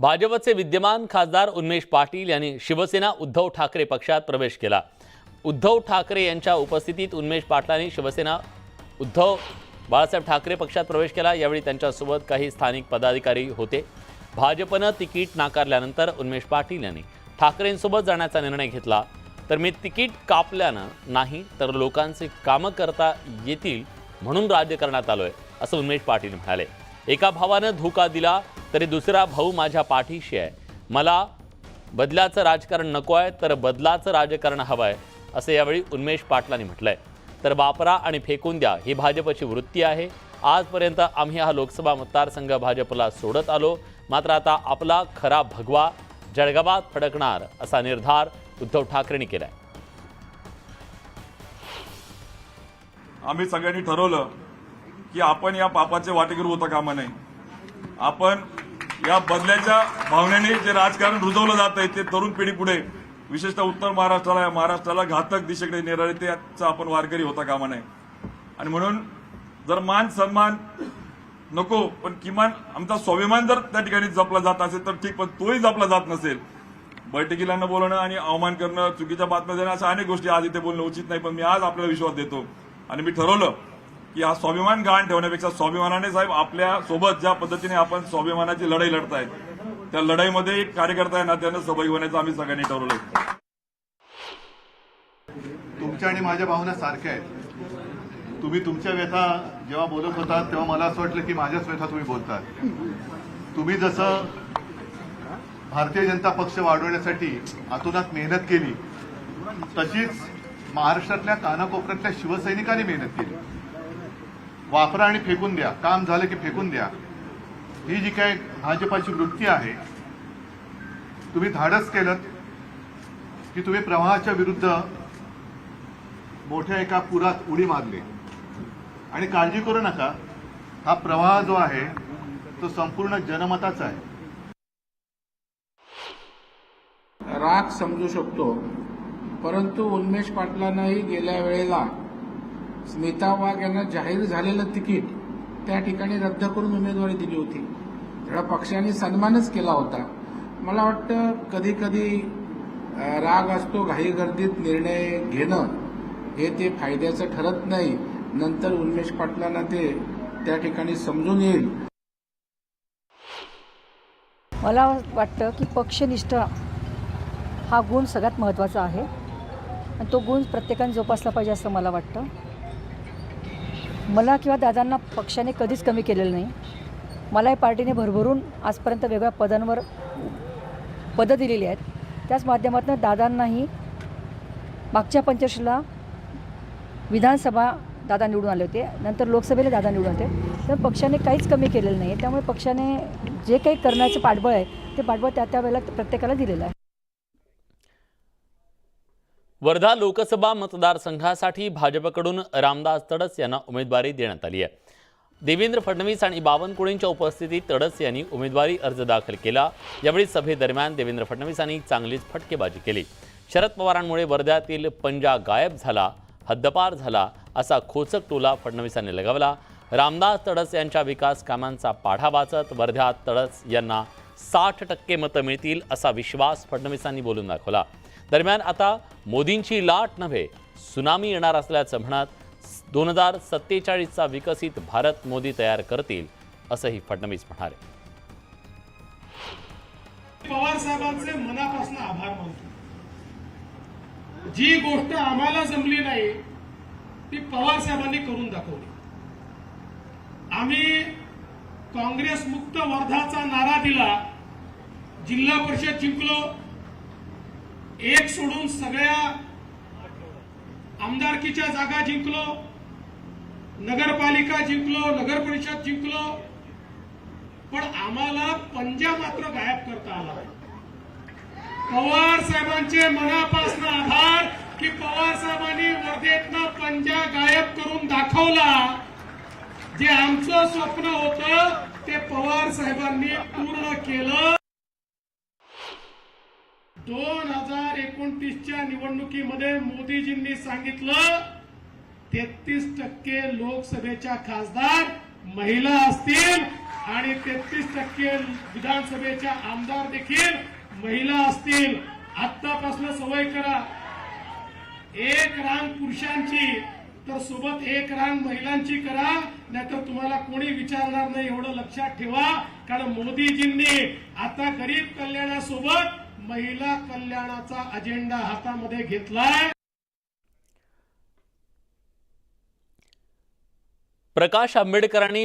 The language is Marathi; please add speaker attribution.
Speaker 1: भाजपचे विद्यमान खासदार उन्मेष पाटील यांनी शिवसेना उद्धव ठाकरे पक्षात प्रवेश केला. उद्धव ठाकरे यांच्या उपस्थितीत उन्मेष पाटलांनी शिवसेना उद्धव बाळासाहेब ठाकरे पक्षात प्रवेश केला. यावेळी त्यांच्यासोबत काही स्थानिक पदाधिकारी होते. भाजपनं तिकीट नाकारल्यानंतर उन्मेष पाटील यांनी ठाकरेंसोबत जाण्याचा निर्णय घेतला. तर मी तिकीट कापल्यानं नाही तर लोकांचे कामं करता येतील म्हणून राज्य करण्यात आलो आहे असं उन्मेष पाटील म्हणाले. एका भावानं धोका दिला तरी दुसरा भाऊ माझ्या पाठीशी आहे. मला बदलाचं राजकारण नको आहे तर बदलाचं राजकारण हवं आहे असं यावेळी उन्मेष पाटलांनी म्हटलंय. तर वापरा आणि फेकून द्या ही भाजपची वृत्ती आहे. आजपर्यंत आम्ही हा लोकसभा मतदारसंघ भाजपला सोडत आलो. मात्र आता आपला खरा भगवा जळगावात फडकणार असा निर्धार उद्धव ठाकरेंनी केलाय.
Speaker 2: आम्ही सगळ्यांनी ठरवलं की आपण या पापाचे वाटेकरू होता कामा नये. आपण या बदल्याच्या भावनेने जे राजकारण रुजवलं जात आहे ते तरुण पिढी पुढे विशेषतः उत्तर महाराष्ट्राला या महाराष्ट्राला घातक दिशेकडे नेणारे त्याचा आपण वारकरी होता कामा नये. आणि म्हणून जर मान सन्मान नको पण किमान आमचा स्वाभिमान जर त्या ठिकाणी जपला जात असेल तर ठीक पण तोही जपला जात नसेल बैठकीला न बोलणं आणि अवमान करणं चुकीच्या बातम्या देणं अशा अनेक गोष्टी आज इथे बोलणं उचित नाही पण मी आज आपल्याला विश्वास देतो. आणि मी ठरवलं की हा स्वाभिमान गहाण ठेवण्यापेक्षा स्वाभिमानाने साहेब आपल्यासोबत ज्या पद्धतीने आपण स्वाभिमानाची लढाई लढतायत त्या लढाईमध्ये एक कार्यकर्ता आहे ना त्यानं सहभागी होण्याचं आम्ही सगळ्यांनी ठरवलं
Speaker 3: तुमच्या आणि माझ्या भावना सारख्या आहेत. तुम्ही तुमच्या व्यथा जेव्हा बोलत होता तेव्हा मला असं वाटलं की माझ्याच व्यथा तुम्ही बोलतात. तुम्ही जसं भारतीय जनता पक्ष वाढवण्यासाठी आतोनात मेहनत केली तशीच महाराष्ट्रातल्या कानाकोपऱ्यातल्या शिवसैनिकांनी मेहनत केली. वापरा आणि फेकून द्या काम झालं की फेकून द्या. ही जी काय भाजपाची वृत्ती आहे तुम्ही धाडस केलं की तुम्ही प्रवाहाच्या विरुद्ध मोठ्या एका पुरात उडी मारली. आणि काळजी करू नका हा प्रवाह जो आहे तो संपूर्ण जनमताचा आहे.
Speaker 4: राग समजू शकतो परंतु उन्मेष पाटलांनाही गेल्या वेळेला स्मिता वाघ यांना जाहीर झालेलं तिकीट त्या ठिकाणी रद्द करून उमेदवारी दिली होती. त्याला पक्षाने सन्मानच केला होता. मला वाटतं कधी कधी राग असतो घाई गर्दीत निर्णय घेणं. हे ते फायद्याचं ठरत नाही. नंतर उन्मेष पाटलांना ते त्या ठिकाणी समजून येईल.
Speaker 5: मला वाटतं की पक्षनिष्ठा हा गुण सगळ्यात महत्त्वाचा आहे. आणि तो गुण प्रत्येकाने जोपासला पाहिजे असं मला वाटतं. मला किंवा दादांना पक्षाने कधीच कमी केलेलं नाही. मलाही पार्टीने भरभरून आजपर्यंत वेगळ्या पदांवर पदं दिलेली आहेत. त्याच माध्यमातून दादांनाही मागच्या पंचवर्षीला विधानसभा दादा निवडून आले होते. नंतर लोकसभेला दादा निवडून होते. तर पक्षाने काहीच कमी केलेलं नाही. त्यामुळे पक्षाने जे काही करण्याचं पाठबळ आहे ते पाठबळ त्या त्या वेळेला प्रत्येकाला दिलेलं आहे.
Speaker 1: वर्धा लोकसभा मतदारसंघासाठी भाजपकडून रामदास तडस यांना उमेदवारी देण्यात आली आहे. देवेंद्र फडणवीस आणि बावनकुळेंच्या उपस्थितीत तडस यांनी उमेदवारी अर्ज दाखल केला. यावेळी सभेदरम्यान देवेंद्र फडणवीसांनी चांगलीच फटकेबाजी केली. शरद पवारांमुळे वर्ध्यातील पंजा गायब झाला हद्दपार झाला असा खोचक टोला फडणवीसांनी लगावला. रामदास तडस यांच्या विकास कामांचा पाढा वाचत वर्ध्यात तडस यांना साठ टक्के मतं मिळतील असा विश्वास फडणवीसांनी बोलून दाखवला. दरम्यान आता मोदींची लाट नव्हे सुनामी येणार असल्याचं म्हणत दोन हजार सत्तेचाळीसचा विकसित भारत मोदी तयार करतील असंही फडणवीस म्हणाले.
Speaker 6: पवार साहेबांचे मनापासून आभार मानतो. जी गोष्ट आम्हाला जमली नाही ती पवार साहेबांनी करून दाखवली. आम्ही काँग्रेस मुक्त वर्धाचा नारा दिला जिल्हा परिषद जिंकलो एक सोडून सगळ्या आमदारकीच्या जागा जिंकलो नगरपालिका जिंकलो नगर परिषद जिंकलो पण आम्हाला पंजा मात्र गायब करता आला पवार साहेबांचे मनापासून आभार की पवार साहेबांनी वर्धेतनं पंजा गायब करून दाखवला. जे आमचं स्वप्न होतं ते पवार साहेबांनी पूर्ण केलं. दोन हजार एकोणतीसच्या निवडणुकीमध्ये मोदीजींनी सांगितलं तेहतीस टक्के लोकसभेच्या खासदार महिला असतील आणि तेहतीस टक्के विधानसभेच्या आमदार देखील महिला असतील. आतापासून सवय करा. एक रांग पुरुषांची तर सोबत एक रांग महिलांची करा नाहीतर तुम्हाला कोणी विचारणार नाही एवढं लक्षात ठेवा. कारण मोदीजींनी आता गरीब कल्याणासोबत महिला कल्याणाचा अजेंडा हातामध्ये घेतलाय.
Speaker 1: प्रकाश आंबेडकरांनी